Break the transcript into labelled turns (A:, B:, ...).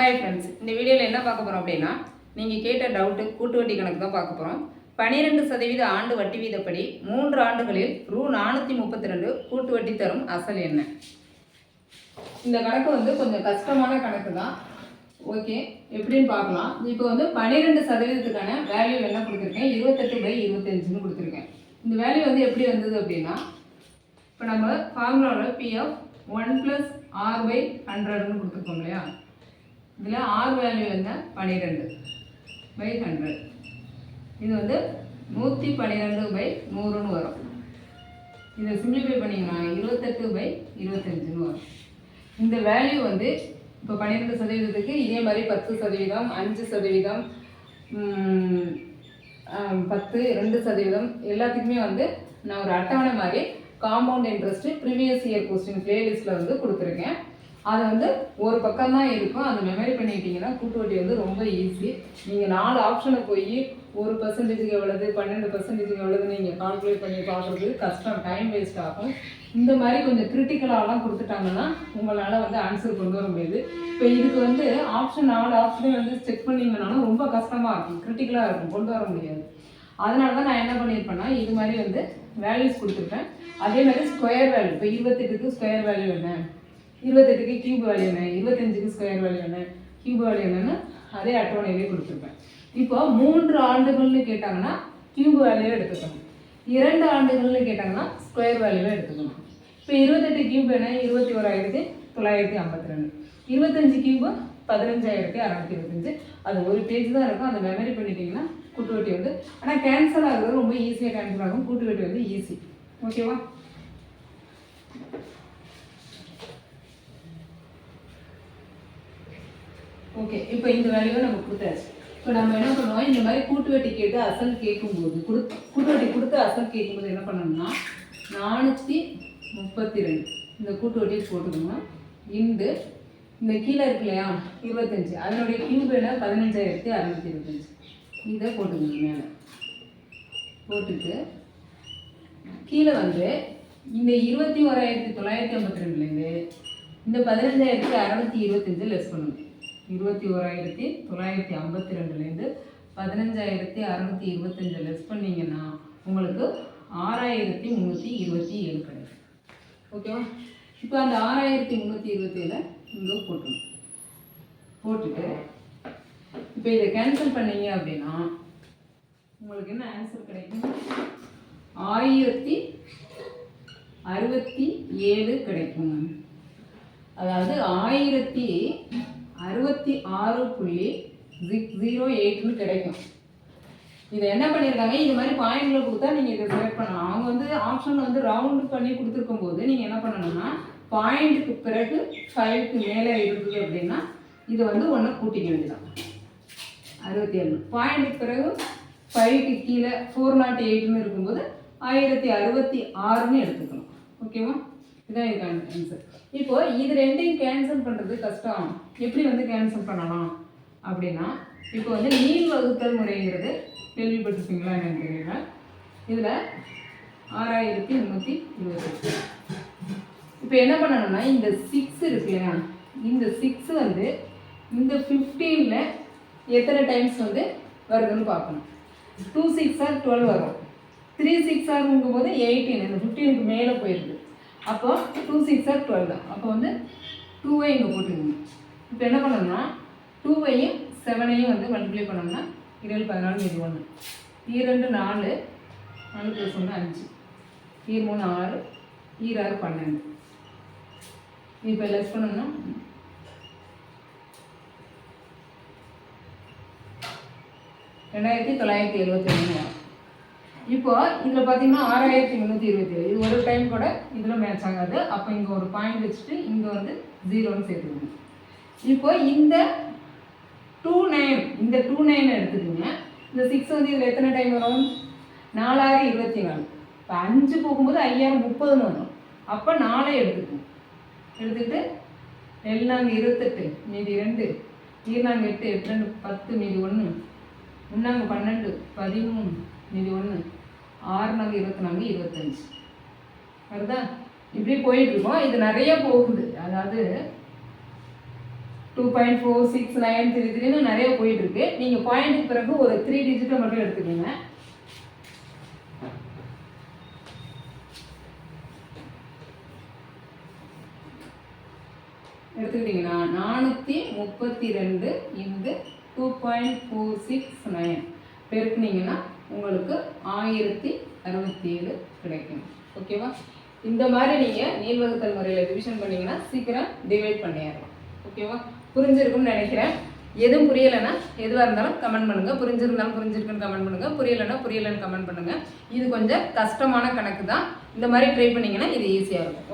A: Hi friends இந்த வீடியோவில் என்ன பார்க்க போகிறோம் அப்படின்னா நீங்கள் கேட்ட டவுட்டு கூட்டு வட்டி கணக்கு தான் பார்க்க போகிறோம் பன்னிரெண்டு சதவீத ஆண்டு வட்டி வீதப்படி மூன்று ஆண்டுகளில் ரூ நானூற்றி முப்பத்தி ரெண்டு கூட்டு வட்டி தரும் அசல் என்ன? இந்த கணக்கு வந்து கொஞ்சம் கஷ்டமான கணக்கு தான். ஓகே எப்படின்னு பார்க்கலாம். இப்போ வந்து பன்னிரெண்டு சதவீதத்துக்கான வேல்யூ என்ன கொடுத்துருக்கேன்? இருபத்தெட்டு பை இருபத்தஞ்சுன்னு கொடுத்துருக்கேன். இந்த வேல்யூ வந்து எப்படி வந்தது அப்படின்னா இப்போ நம்ம ஃபார்முலாவில் PF one plus R by ஹண்ட்ரட்னு கொடுத்துருக்கோம் இல்லையா? இதில் ஆர் வேல்யூ என்ன? பன்னிரெண்டு பை ஹண்ட்ரட் இது வந்து நூற்றி பன்னிரெண்டு பை நூறுன்னு வரும். இதை சிம்பிளிஃபை பண்ணிங்கன்னா இருபத்தெட்டு பை இருபத்தஞ்சுன்னு வரும். இந்த வேல்யூ வந்து இப்போ பன்னிரெண்டு சதவீதத்துக்கு இதே மாதிரி பத்து சதவீதம் அஞ்சு சதவீதம் பத்து ரெண்டு சதவீதம் எல்லாத்துக்குமே வந்து நான் ஒரு அட்டவணை மாதிரி compound interest previous year question பிளேலிஸ்ட்டில் வந்து கொடுத்துருக்கேன். அது வந்து ஒரு பக்கம் தான் இருக்கும். அதை மெமரி பண்ணிக்கிட்டிங்கன்னா கூட்டு வட்டி வந்து ரொம்ப ஈஸி நீங்கள் நாலு ஆப்ஷனை போய் ஒரு பர்சன்டேஜுக்கு எவ்வளவு பன்னெண்டு பர்சன்டேஜுக்கு எவ்வளவு நீங்கள் கால்குலேட் பண்ணி பார்க்குறது கஷ்டம் டைம் வேஸ்ட் ஆகும். இந்த மாதிரி கொஞ்சம் கிரிட்டிக்கலாலாம் கொடுத்துட்டாங்கன்னா உங்களால் வந்து ஆன்சர் கொண்டு வர முடியாது. இப்போ இதுக்கு வந்து ஆப்ஷன் நாலு ஆப்ஷனையும் வந்து செக் பண்ணிங்கனாலும் ரொம்ப கஷ்டமாக இருக்கும். கிரிட்டிக்கலாக இருக்கும். கொண்டு வர முடியாது. அதனால தான் நான் என்ன பண்ணியிருப்பேன்னா இது மாதிரி வந்து வேல்யூஸ் கொடுத்துருப்பேன். அதே மாதிரி ஸ்கொயர் வேல்யூ இப்போ இருபத்தெட்டுக்கு ஸ்கொயர் வேல்யூ என்ன? இருபத்தெட்டுக்கு கியூப் வேல்யூ என்ன? இருபத்தஞ்சுக்கு ஸ்கொயர் வேல்யூ என்ன? கியூப் வேல்யூ என்னன்னு அதே அட்டவணையிலே கொடுத்துருப்பேன். இப்போ மூன்று ஆண்டுகள்னு கேட்டாங்கன்னா கியூப் வேல்யூவை எடுத்துக்கணும். இரண்டு ஆண்டுகள்னு கேட்டாங்கன்னா ஸ்கொயர் வேல்யூவை எடுத்துக்கணும். இப்போ இருபத்தெட்டு கியூப் என்ன? இருபத்தி ஓராயிரத்தி தொள்ளாயிரத்தி ஐம்பத்தி ரெண்டு இருபத்தஞ்சு கியூப் பதினஞ்சாயிரத்தி அறநூத்தி இருபத்தஞ்சு. அது ஒரு பேஜ் தான் இருக்கும். அதை மெமரி பண்ணிட்டீங்கன்னா கூட்டுவட்டி வந்து ஆனால் கேன்சல் ஆகுறது ரொம்ப ஈஸியாக கேன்சல் ஆகும். கூட்டுவட்டி வந்து ஈஸி ஓகேவா ஓகே இப்போ இந்த வேல்யூவை நம்ம கொடுத்தாச்சு. இப்போ நம்ம என்ன பண்ணுவோம் இந்த மாதிரி கூட்டு வட்டி கேட்டு அசல் கேட்கும்போது கொடு கூட்டு வட்டி கொடுத்து அசல் கேட்கும்போது என்ன பண்ணணும்னா நானூற்றி முப்பத்தி ரெண்டு இந்த கூட்டு வட்டியை போட்டுக்கணும் இண்டு இந்த கீழே இருக்கு இல்லையா? இருபத்தஞ்சி. அதனுடைய கியூபில் பதினஞ்சாயிரத்தி அறுநூத்தி இருபத்தஞ்சு. இதை போட்டுக்கணும் மேலே. போட்டுட்டு கீழே வந்து இந்த இருபத்தி ஓராயிரத்தி தொள்ளாயிரத்தி ஐம்பத்தி ரெண்டுலேருந்து இந்த பதினஞ்சாயிரத்தி அறுநூத்தி இருபத்தஞ்சு லெஸ் பண்ணணும் இருபத்தி ஓராயிரத்தி தொள்ளாயிரத்தி ஐம்பத்தி ரெண்டுலேருந்து பதினஞ்சாயிரத்தி அறநூற்றி இருபத்தஞ்சு லெஸ் பண்ணிங்கன்னா உங்களுக்கு ஆறாயிரத்தி முந்நூற்றி இருபத்தி ஏழு கிடைக்கும். ஓகேவா இப்போ அந்த ஆறாயிரத்தி முந்நூற்றி இருபத்தேழு இங்கே போட்டு போட்டுட்டு இப்போ இதை கேன்சல் பண்ணீங்க அப்படின்னா உங்களுக்கு என்ன ஆன்சர் கிடைக்கும்? ஆயிரத்தி அறுபத்தி ஏழு கிடைக்கும் அதாவது ஆயிரத்தி அறுபத்தி ஆறு புள்ளி ஜீரோ எயிட்னு கிடைக்கும். இதை என்ன பண்ணியிருக்காங்க? இது மாதிரி பாயிண்ட்ல கொடுத்தா நீங்கள் இதை செலக்ட் பண்ணலாம். அவங்க வந்து ஆப்ஷன் வந்து ரவுண்டு பண்ணி கொடுத்துருக்கும் போது நீங்கள் என்ன பண்ணணும்னா பாயிண்ட்டுக்கு பிறகு ஃபைவ்க்கு மேலே இருக்குது அப்படின்னா இதை வந்து ஒன்று கூட்டிக்க வேண்டியதான் அறுபத்தி ஏழு. பாயிண்ட்டுக்கு பிறகு ஃபைவ்க்கு கீழே ஃபோர் நாட் எயிட்னு இருக்கும்போது ஆயிரத்தி அறுபத்தி ஆறுன்னு எடுத்துக்கணும். ஓகேவா இதான் இதுக்கான ஆன்சர் இப்போ இது ரெண்டையும் கேன்சல் பண்ணுறது கஷ்டம். எப்படி வந்து கேன்சல் பண்ணலாம்? அப்படின்னா இப்போ வந்து நீள் வகுத்தல் முறைங்கிறது கேள்விப்பட்டிருப்பீங்களா என்னன்னு தெரியல. இதில் ஆறாயிரத்தி முந்நூற்றி இருபத்தெட்டு இப்போ என்ன பண்ணணும்னா இந்த சிக்ஸ் இருக்கு இல்லையா? இந்த சிக்ஸ் வந்து இந்த ஃபிஃப்டீனில் எத்தனை டைம்ஸ் வந்து வருதுன்னு பார்க்கணும். டூ சிக்ஸ் ஆர் டுவெல் வரும். த்ரீ சிக்ஸ் ஆகுங்கும் போது எயிட்டீன் இந்த ஃபிஃப்டீனுக்கு மேலே போயிருக்கு அப்போ டூ சிக்ஸ் ஆர் டுவெல் தான் அப்போ வந்து டூவை இங்கே போட்டுக்கணும் இப்போ என்ன பண்ணணும்னா டூவையும் செவனையும் வந்து மல்டிப்ளை பண்ணோம்னா இருபது பதினாலு இது ஒன்று இரண்டு e நாலு நாலு ப்ளஸ் ஒன்று அஞ்சு. ஈர் மூணு ஆறு e ஈராறு பன்னெண்டு. இப்போ லெஸ் பண்ணோம்னா ரெண்டாயிரத்தி தொள்ளாயிரத்தி எழுபத்தி ஒன்று. இப்போ இதில் பார்த்தீங்கன்னா ஆறாயிரத்தி முந்நூற்றி இருபத்தி ஏழு இது ஒரு டைம் கூட இதில் மேட்ச் ஆகாது. அப்போ இங்கே ஒரு பாயிண்ட் வச்சுட்டு இங்கே வந்து ஜீரோன்னு சேர்த்துக்கணும் இப்போ இந்த டூ நைன் இந்த டூ நைன் எடுத்துக்கோங்க. இந்த சிக்ஸ் வந்து இதில் எத்தனை டைம் வரும்? நாலாயிரம் இருபத்தி நாலு. இப்போ அஞ்சு போகும்போது ஐயாயிரம் முப்பதுன்னு வரும். அப்போ நாலே எடுத்துக்கணும் எடுத்துக்கிட்டு ரெண்டு நாங்கள் இருபத்தெட்டு மீதி ரெண்டு. E ஈர்நாங்க எட்டு எட்டு ரெண்டு பத்து மீதி ஒன்று முன்னாங்க பன்னெண்டு பதிமூணு மீதி ஒன்று ஆறு நாலு இருபத்தி நான்கு இருபத்தஞ்சு. வருதா? இப்படி போயிட்டுருக்கோம். இது நிறைய போகுது. அதாவது two point four six nine three த்ரீன்னு நிறைய போயிட்டுருக்கு. நீங்கள் பாயிண்ட்டுக்கு பிறகு ஒரு த்ரீ டிஜிட்டை மட்டும் எடுத்துக்கோங்க. எடுத்துக்கிட்டிங்கன்னா நானூற்றி முப்பத்தி ரெண்டு into two point four six nine பெருக்குனிங்கன்னா உங்களுக்கு ஆயிரத்தி அறுபத்தி ஏழு கிடைக்கும் ஓகேவா இந்த மாதிரி நீங்கள் நீள்வகுத்தல் முறையில் டிவிஷன் பண்ணிங்கன்னா சீக்கிரம் டிவைட் பண்ணிடலாம். ஓகேவா புரிஞ்சிருக்கும்னு நினைக்கிறேன். எதுவும் புரியலைன்னா எதுவாக இருந்தாலும் கமெண்ட் பண்ணுங்கள் புரிஞ்சிருந்தாலும் புரிஞ்சிருக்குன்னு கமெண்ட் பண்ணுங்கள் புரியலைன்னா புரியலைன்னு கமெண்ட் பண்ணுங்கள் இது கொஞ்சம் கஷ்டமான கணக்கு தான் இந்த மாதிரி ட்ரை பண்ணிங்கன்னா இது ஈஸியாக இருக்கும்.